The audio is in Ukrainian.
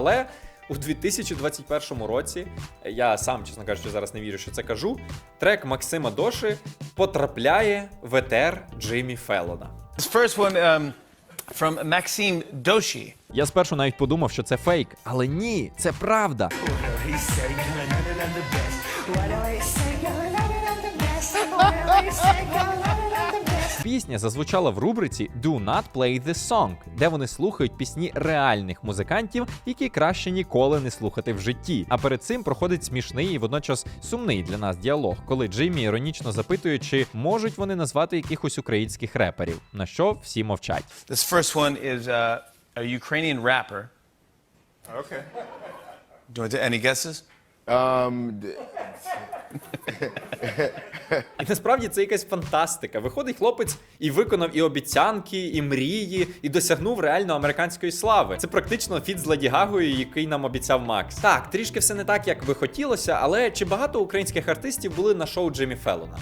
Але у 2021 році, я сам, чесно кажучи, зараз не вірю, що це кажу. Трек Максима Доши потрапляє в етер Джиммі Феллона. This first one um, from Maxime Doshi. Я спершу навіть подумав, що це фейк, але ні, це правда. Пісня зазвучала в рубриці Do Not Play This Song, де вони слухають пісні реальних музикантів, які краще ніколи не слухати в житті. А перед цим проходить смішний і водночас сумний для нас діалог, коли Джиммі іронічно запитує, чи можуть вони назвати якихось українських реперів, на що всі мовчать. This first one is uh, a Ukrainian rapper. Okay. Do you want to, any guesses? Um, І насправді це якась фантастика. Виходить хлопець і виконав і обіцянки, і мрії, і досягнув реально американської слави. Це практично фіт з Леді Гагою, який нам обіцяв Макс. Так, трішки все не так, як би хотілося, але чи багато українських артистів були на шоу Джиммі Феллона?